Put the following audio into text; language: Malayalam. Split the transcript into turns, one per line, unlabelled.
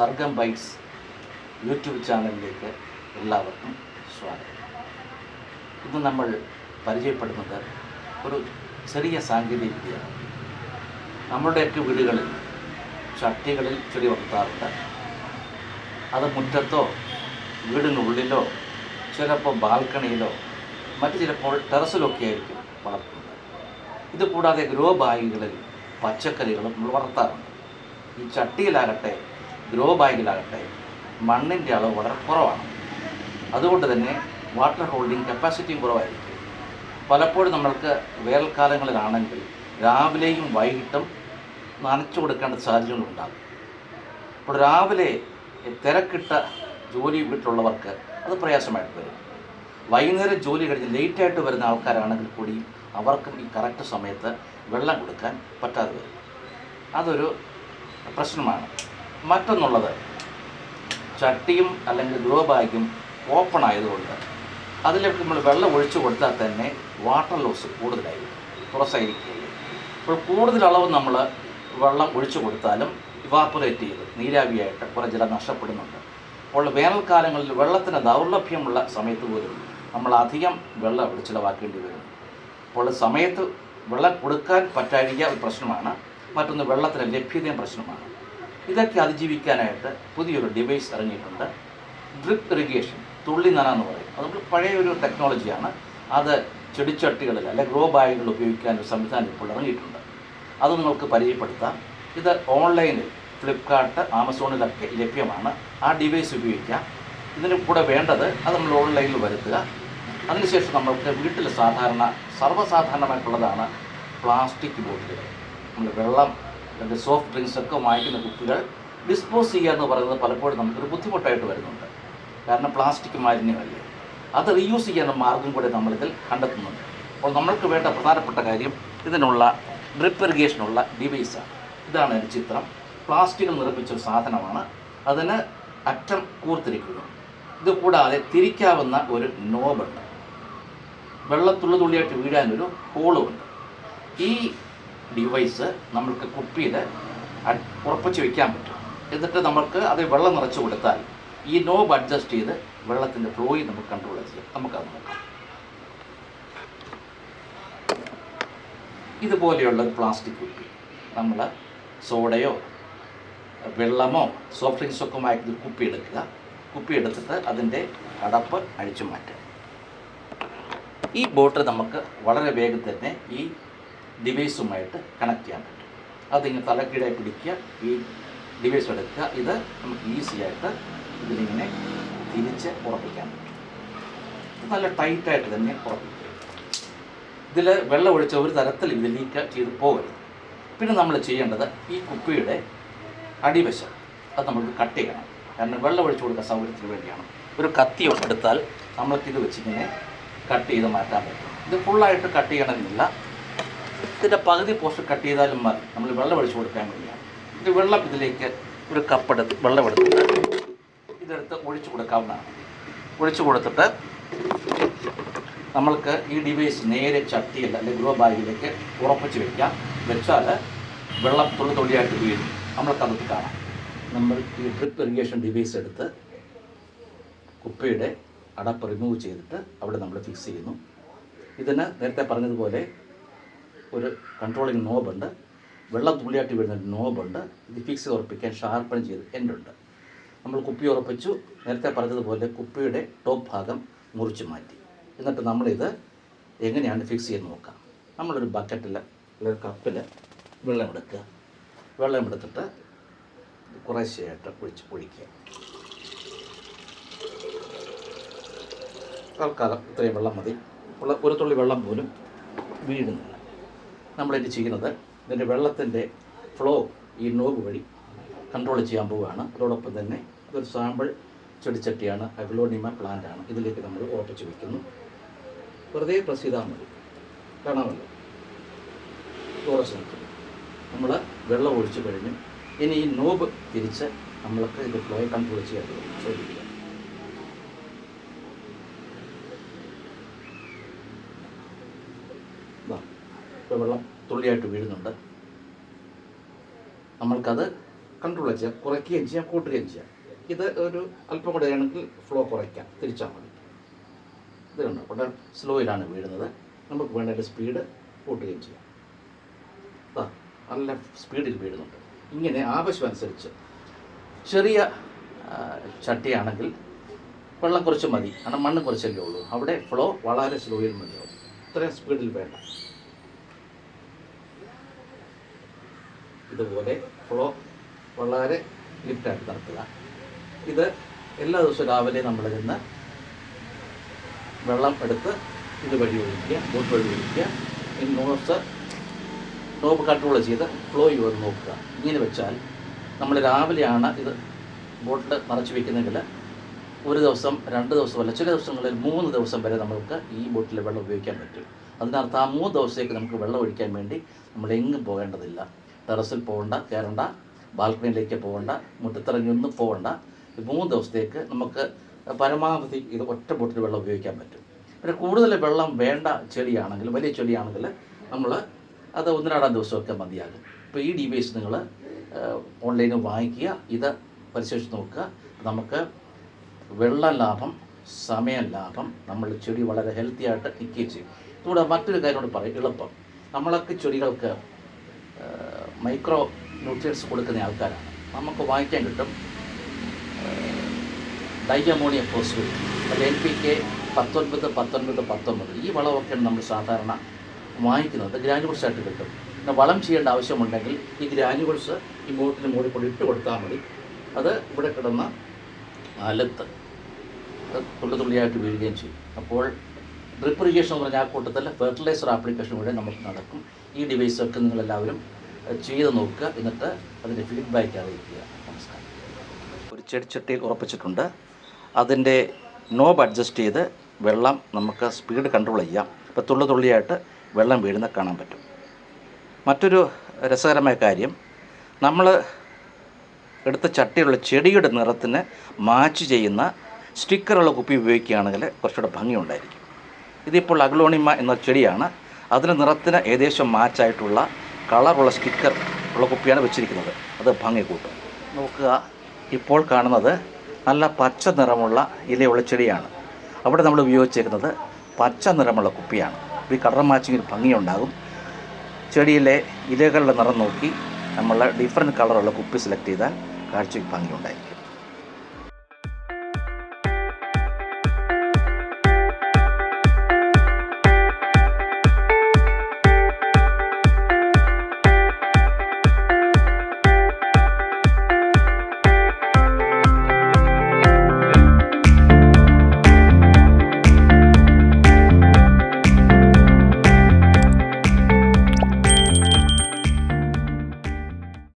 സർഗം ബൈറ്റ്സ് യൂട്യൂബ് ചാനലിലേക്ക് എല്ലാവർക്കും സ്വാഗതം. ഇന്ന് നമ്മൾ പരിചയപ്പെടുന്നത് ഒരു ചെറിയ സാങ്കേതിക വിദ്യയാണ്. നമ്മുടെയൊക്കെ വീടുകളിൽ ചട്ടികളിൽ ചെടി വളർത്താറുണ്ട്. അത് മുറ്റത്തോ വീടിനുള്ളിലോ ചിലപ്പോൾ ബാൽക്കണിയിലോ മറ്റ് ചിലപ്പോൾ ടെറസിലൊക്കെ ആയിരിക്കും വളർത്തുന്നത്. ഇത് കൂടാതെ ഗ്രോ ബാഗുകളിൽ പച്ചക്കറികളും നമ്മൾ വളർത്താറുണ്ട്. ഈ ചട്ടിയിലാകട്ടെ ഗ്രോ ബാഗിലാകട്ടെ മണ്ണിന്റെ അളവ് വളരെ കുറവാണ്. അതുകൊണ്ട് തന്നെ വാട്ടർ ഹോൾഡിംഗ് കപ്പാസിറ്റിയും കുറവായിരിക്കും. പലപ്പോഴും നമ്മൾക്ക് വേനൽക്കാലങ്ങളിലാണെങ്കിൽ രാവിലെയും വൈകിട്ടും നനച്ചു കൊടുക്കേണ്ട സാഹചര്യങ്ങളുണ്ടാകും അപ്പോൾ രാവിലെ തിരക്കിട്ട ജോലി വീട്ടിലുള്ളവർക്ക് അത് പ്രയാസമായിട്ട് വരും. വൈകുന്നേരം ജോലി കഴിഞ്ഞ് ലേറ്റായിട്ട് വരുന്ന ആൾക്കാരാണെങ്കിൽ കൂടി അവർക്കും ഈ കറക്റ്റ് സമയത്ത് വെള്ളം കൊടുക്കാൻ പറ്റാതെ വരും. അതൊരു പ്രശ്നമാണ്. മറ്റൊന്നുള്ളത് ചട്ടിയും അല്ലെങ്കിൽ ഗ്രോ ബാഗും ഓപ്പൺ ആയതുകൊണ്ട് അതിലേക്ക് നമ്മൾ വെള്ളം ഒഴിച്ചു കൊടുത്താൽ തന്നെ വാട്ടർ ലോസ് കൂടുതലായിരിക്കും തുറസായിരിക്കില്ല അപ്പോൾ കൂടുതൽ അളവ് നമ്മൾ വെള്ളം ഒഴിച്ചു കൊടുത്താലും ഇവാപ്പറേറ്റ് ചെയ്ത് നീരാവിയായിട്ട് കുറേ ജലം നഷ്ടപ്പെടുന്നുണ്ട്. അപ്പോൾ വേനൽക്കാലങ്ങളിൽ വെള്ളത്തിന് ദൗർലഭ്യമുള്ള സമയത്ത് പോലും നമ്മൾ അധികം വെള്ളം ഇവിടെ ചിലവാക്കേണ്ടി വരും. അപ്പോൾ സമയത്ത് വെള്ളം കൊടുക്കാൻ പറ്റാതിരിക്കുക ഒരു പ്രശ്നമാണ് മറ്റൊന്ന് വെള്ളത്തിന് ലഭ്യതയും പ്രശ്നമാണ്. ഇതൊക്കെ അതിജീവിക്കാനായിട്ട് പുതിയൊരു ഡിവൈസ് ഇറങ്ങിയിട്ടുണ്ട്. ഡ്രിപ്പ് ഇറിഗേഷൻ തുള്ളി നന എന്ന് പറയും. അത് പഴയ ഒരു ടെക്നോളജിയാണ് അത് ചെടിച്ചട്ടികളിൽ അല്ലെ ഗ്രോ ബാഗുകൾ ഉപയോഗിക്കാൻ ഒരു സംവിധാനം ഇപ്പോൾ ഇറങ്ങിയിട്ടുണ്ട്. അത് നിങ്ങൾക്ക് പരിചയപ്പെടുത്താം. ഇത് ഓൺലൈനിൽ ഫ്ലിപ്കാർട്ട് ആമസോണിലൊക്കെ ലഭ്യമാണ്. ആ ഡിവൈസ് ഉപയോഗിക്കാം ഇതിന് കൂടെ വേണ്ടത് അത് നമ്മൾ ഓൺലൈനിൽ വരുത്തുക. അതിനുശേഷം നമ്മൾക്ക് വീട്ടിൽ സാധാരണ സർവസാധാരണമായിട്ടുള്ളതാണ് പ്ലാസ്റ്റിക് ബോട്ടിലുകൾ. നമ്മൾ വെള്ളം അല്ലെങ്കിൽ സോഫ്റ്റ് ഡ്രിങ്ക്സ് ഒക്കെ വാങ്ങിക്കുന്ന കുപ്പികൾ ഡിസ്പോസ് ചെയ്യുക എന്ന് പറയുന്നത് പലപ്പോഴും നമുക്കൊരു ബുദ്ധിമുട്ടായിട്ട് വരുന്നുണ്ട്. കാരണം പ്ലാസ്റ്റിക് മാലിന്യമല്ലേ? അത് റീയൂസ് ചെയ്യാനുള്ള മാർഗം കൂടെ നമ്മളിതിൽ കണ്ടെത്തുന്നുണ്ട്. അപ്പോൾ നമ്മൾക്ക് വേണ്ട പ്രധാനപ്പെട്ട കാര്യം ഇതിനുള്ള ഡ്രിപ്പ് ഇറിഗേഷനുള്ള ഡിവൈസാണ് ഇതാണ് ഒരു ചിത്രം. പ്ലാസ്റ്റിക്കിൽ നിർമ്മിച്ചൊരു സാധനമാണ്. അതിന് അറ്റം കൂർത്തിരിക്കുന്നു. ഇത് കൂടാതെ തിരിക്കാവുന്ന ഒരു നോബുണ്ട് വെള്ളത്തുള്ളി തുള്ളിയായിട്ട് വീഴാനൊരു ഹോളുമുണ്ട് ഈ ഡിവൈസ് നമ്മൾക്ക് കുപ്പിയിൽ ഉറപ്പിച്ച് വയ്ക്കാൻ പറ്റും. എന്നിട്ട് നമുക്ക് അത് വെള്ളം നിറച്ച് കൊടുത്താൽ ഈ നോബ് അഡ്ജസ്റ്റ് ചെയ്ത് വെള്ളത്തിന്റെ ഫ്ലോയിൽ നമുക്ക് കൺട്രോൾ ചെയ്യാം. നമുക്കത് നോക്കാം. ഇതുപോലെയുള്ള ഒരു പ്ലാസ്റ്റിക് കുപ്പി. നമ്മൾ സോഡയോ വെള്ളമോ സോഫ്റ്റ് ഡ്രിങ്ക്സോ ഒക്കെ വാങ്ങിക്കുന്ന കുപ്പി എടുക്കുക. കുപ്പി എടുത്തിട്ട് അതിന്റെ അടപ്പ് അഴിച്ചു മാറ്റുക. ഈ ബോട്ട് നമുക്ക് വളരെ വേഗം തന്നെ ഈ ഡിവൈസുമായിട്ട് കണക്ട് ചെയ്യാൻ പറ്റും. അതിങ്ങനെ തലക്കീഴായി പിടിക്കുക ഈ ഡിവൈസ് എടുക്കുക. ഇത് നമുക്ക് ഈസി ആയിട്ട് ഇതിലിങ്ങനെ തിരിച്ച് ഉറപ്പിക്കാൻ പറ്റും. നല്ല ടൈറ്റായിട്ട് തന്നെ ഉറപ്പിക്കുക. ഇതിൽ വെള്ളം ഒഴിച്ച ഒരു തരത്തിൽ ഇത് ലീക്ക് ചെയ്ത് പോകരുത്. പിന്നെ നമ്മൾ ചെയ്യേണ്ടത് ഈ കുപ്പിയുടെ അടിവശം അത് നമുക്ക് കട്ട് ചെയ്യണം. കാരണം വെള്ളം ഒഴിച്ചു കൊടുക്കാൻ സൗകര്യത്തിന് വേണ്ടിയാണ്. ഒരു കത്തി എടുത്താൽ നമ്മൾക്കിത് വെച്ചിങ്ങനെ കട്ട് ചെയ്ത് മാറ്റാൻ പറ്റും. ഇത് ഫുള്ളായിട്ട് കട്ട് ചെയ്യണമെന്നില്ല. ഇതിന്റെ പകുതി പോർഷൻ കട്ട് ചെയ്താലും മതി. നമ്മൾ വെള്ളം ഒഴിച്ചു കൊടുക്കാൻ വേണ്ടിയാണ്. ഇത് വെള്ളം ഇതിലേക്ക് ഒരു കപ്പെടുത്ത് വെള്ളം എടുത്തിട്ട് ഇതെടുത്ത് ഒഴിച്ചു കൊടുക്കാവുന്നതാണ്. ഒഴിച്ചു കൊടുത്തിട്ട് നമ്മൾക്ക് ഈ ഡിവൈസ് നേരെ ചട്ടിയിൽ അല്ലെങ്കിൽ ഗ്രോ ബാഗിലേക്ക് ഉറപ്പിച്ച് വെക്കാം. വെച്ചാൽ വെള്ളം തുള്ളി തുള്ളിയായിട്ട് വീഴും. നമ്മൾക്കതൊക്കെ കാണാം. നമ്മൾ ഈ ഡ്രിപ്പ് ഇറിഗേഷൻ ഡിവൈസ് എടുത്ത് കുപ്പയുടെ അടപ്പ് റിമൂവ് ചെയ്തിട്ട് അവിടെ നമ്മൾ ഫിക്സ് ചെയ്യുന്നു. ഇതിന് നേരത്തെ പറഞ്ഞതുപോലെ ഒരു കൺട്രോളിങ് നോബുണ്ട് വെള്ളം തുള്ളിയാട്ടി വരുന്ന ഒരു നോബുണ്ട് ഇത് ഫിക്സ് ഉറപ്പിക്കാൻ ഷാർപ്പൺ ചെയ്ത് എൻഡുണ്ട് നമ്മൾ കുപ്പി ഉറപ്പിച്ചു. നേരത്തെ പറഞ്ഞതുപോലെ കുപ്പിയുടെ ടോപ്പ് ഭാഗം മുറിച്ച് മാറ്റി. എന്നിട്ട് നമ്മളിത് എങ്ങനെയാണ് ഫിക്സ് ചെയ്ത് നോക്കാം. നമ്മളൊരു ബക്കറ്റിൽ അല്ലെങ്കിൽ കപ്പിൽ വെള്ളം എടുക്കുക. വെള്ളം എടുത്തിട്ട് കുറേശ്ശെയായിട്ട് ഒഴിച്ച് ഒഴിക്കുക തൽക്കാലം ഇത്രയും വെള്ളം മതി. ഒരു തുള്ളി വെള്ളം പോലും വീഴുന്നില്ല. നമ്മളിത് ചെയ്യുന്നത് ഇതിന്റെ വെള്ളത്തിന്റെ ഫ്ലോ ഈ നോബ് വഴി കൺട്രോൾ ചെയ്യാൻ പോവുകയാണ്. അതോടൊപ്പം തന്നെ ഇതൊരു സാമ്പിൾ ചെടിച്ചട്ടിയാണ് അഗ്ലോണിമ പ്ലാന്റ് ആണ്. ഇതിലേക്ക് നമ്മൾ ഉറപ്പിച്ച് വയ്ക്കുന്നു വെറുതെ പ്രസ് ചെയ്താൽ മതി. കാണാമല്ലോ? നമ്മൾ വെള്ളം ഒഴിച്ചു കഴിഞ്ഞു. ഇനി ഈ നോബ് തിരിച്ച് നമ്മൾക്ക് ഇത് ഫ്ലോയെ കൺട്രോൾ ചെയ്യാൻ ശ്രദ്ധിക്കുക ഇതാ, ഇപ്പോൾ വെള്ളം തുള്ളിയായിട്ട് വീഴുന്നുണ്ട്. നമ്മൾക്കത് കൺട്രോൾ ചെയ്യാം. കുറയ്ക്കുകയും ചെയ്യാം കൂട്ടുകയും ചെയ്യാം. ഇത് ഒരു അല്പം കൂടെ ആണെങ്കിൽ ഫ്ലോ കുറയ്ക്കാം. തിരിച്ചാൽ മതി. ഇത് കണ്ടു? അവിടെ സ്ലോയിലാണ് വീഴുന്നത്. നമുക്ക് വേണ്ട സ്പീഡ് കൂട്ടുകയും ചെയ്യാം. നല്ല സ്പീഡിൽ വീഴുന്നുണ്ട്. ഇങ്ങനെ ആവശ്യമനുസരിച്ച് ചെറിയ ചട്ടിയാണെങ്കിൽ വെള്ളം കുറച്ച് മതി. കാരണം മണ്ണ് കുറച്ചല്ലേ ഉള്ളൂ. അവിടെ ഫ്ലോ വളരെ സ്ലോയിൽ മതിയാവും. ഇത്രയും സ്പീഡിൽ വേണ്ട. ഇതുപോലെ ഫ്ലോ വളരെ ലിഫ്റ്റായിട്ട് നടത്തുക ഇത് എല്ലാ ദിവസവും രാവിലെ നമ്മൾ നിന്ന് വെള്ളം എടുത്ത് ഇത് വഴി ഒഴിക്കുക ബോട്ട് വഴി ഒഴിക്കുക. ഈ നോസ് നോബ് കൺട്രോൾ ചെയ്ത് ഫ്ലോ ചെയ്ത് നോക്കുക. ഇങ്ങനെ വെച്ചാൽ നമ്മൾ രാവിലെയാണ് ഇത് ബോട്ടിൽ നിറച്ച് വയ്ക്കുന്നെങ്കിൽ ഒരു ദിവസം രണ്ട് ദിവസം ദിവസമല്ല ചില ദിവസങ്ങളിൽ മൂന്ന് ദിവസം വരെ നമുക്ക് ഈ ബോട്ടിൽ വെള്ളം ഉപയോഗിക്കാൻ പറ്റും. അതിനർത്ഥം ആ മൂന്ന് ദിവസത്തേക്ക് നമുക്ക് വെള്ളം ഒഴിക്കാൻ വേണ്ടി നമ്മൾ എങ്ങും പോകേണ്ടതില്ല. ടെറസിൽ പോകണ്ട കയറണ്ട ബാൽക്കണിയിലേക്ക് പോകണ്ട മുറ്റത്തിറങ്ങി ഒന്നും പോകണ്ട. മൂന്ന് ദിവസത്തേക്ക് നമുക്ക് പരമാവധി ഇത് ഒറ്റ ബോട്ടിൽ വെള്ളം ഉപയോഗിക്കാൻ പറ്റും. പിന്നെ കൂടുതൽ വെള്ളം വേണ്ട ചെടിയാണെങ്കിൽ വലിയ ചെടിയാണെങ്കിൽ നമ്മൾ അത് ഒന്നിനാടാം ദിവസമൊക്കെ മതിയാകും. ഇപ്പോൾ ഈ ഡിവൈസ് നിങ്ങൾ ഓൺലൈനിൽ വാങ്ങിക്കുക ഇത് പരിശോധിച്ച് നോക്കുക. നമുക്ക് വെള്ളം ലാഭം സമയ ലാഭം നമ്മൾ ചെടി വളരെ ഹെൽത്തി ആയിട്ട് നിൽക്കുകയും ചെയ്യും. ഇതുകൂടെ മറ്റൊരു കാര്യം കൂടെ പറയും എളുപ്പം. നമ്മളൊക്കെ ചെടികൾക്ക് മൈക്രോ ന്യൂട്രിയൻസ് കൊടുക്കുന്ന ആൾക്കാരാണ്. നമുക്ക് വാങ്ങിക്കാൻ കിട്ടും ഡയമോണിയ ഫോസ്ഫേറ്റ്. അത് എൻ പി കെ പത്തൊൻപത് പത്തൊൻപത് പത്തൊൻപത്. ഈ വളമൊക്കെയാണ് നമ്മൾ സാധാരണ വാങ്ങിക്കുന്നത്. ഗ്രാനുവൽസ് ആയിട്ട് കിട്ടും. പിന്നെ വളം ചെയ്യേണ്ട ആവശ്യമുണ്ടെങ്കിൽ ഈ ഗ്രാനുവൽസ് ഈ മൂട്ടിന് മുകളിൽ കൂടി ഇട്ട് കൊടുത്താൽ മതി. അത് ഇവിടെ കിടന്ന അലത്ത് തുള്ളി തുള്ളിയായിട്ട് വീഴുകയും ചെയ്യും. അപ്പോൾ ഡ്രിപ്പ് ഇറിഗേഷൻ എന്ന് പറഞ്ഞാൽ ആ കൂട്ടത്തിൽ ഫെർട്ടിലൈസർ ആപ്ലിക്കേഷൻ കൂടെ നമുക്ക് നടക്കും. ഈ ഡിവൈസൊക്കെ നിങ്ങളെല്ലാവരും ചെയ്ത് നോക്കുക. എന്നിട്ട് അതിന്റെ ഫീഡ്ബാക്ക് അറിയിക്കുക. നമസ്കാരം. ഒരു ചെടിച്ചട്ടിയിൽ ഉറപ്പിച്ചിട്ടുണ്ട്. അതിന്റെ നോബ് അഡ്ജസ്റ്റ് ചെയ്ത് വെള്ളം നമുക്ക് സ്പീഡ് കൺട്രോൾ ചെയ്യാം. ഇപ്പോൾ തുള്ളി തുള്ളിയായിട്ട് വെള്ളം വീഴുന്ന കാണാൻ പറ്റും. മറ്റൊരു രസകരമായ കാര്യം നമ്മൾ എടുത്ത ചട്ടിയുള്ള ചെടിയുടെ നിറത്തിന് മാച്ച് ചെയ്യുന്ന സ്റ്റിക്കറുള്ള കുപ്പി ഉപയോഗിക്കുകയാണെങ്കിൽ കുറച്ചുകൂടെ ഭംഗിയുണ്ടായിരിക്കും. ഇതിപ്പോൾ അഗ്ലോണിമ എന്ന ചെടിയാണ്. അതിന്റെ നിറത്തിന് ഏകദേശം മാച്ചായിട്ടുള്ള കളറുള്ള സ്റ്റിക്കർ ഉള്ള കുപ്പിയാണ് വെച്ചിരിക്കുന്നത്. അത് ഭംഗി കൂട്ടും. നോക്കുക ഇപ്പോൾ കാണുന്നത് നല്ല പച്ച നിറമുള്ള ഇലയുള്ള ചെടിയാണ്. അവിടെ നമ്മൾ ഉപയോഗിച്ചിരിക്കുന്നത് പച്ച നിറമുള്ള കുപ്പിയാണ്. ഈ കളർ മാച്ചിങ്ങിൽ ഭംഗിയുണ്ടാകും. ചെടിയിലെ ഇലകളുടെ നിറം നോക്കി നമ്മൾ ഡിഫറെന്റ് കളറുള്ള കുപ്പി സെലക്ട് ചെയ്താൽ കാഴ്ചയ്ക്ക് ഭംഗിയുണ്ടായിരിക്കും.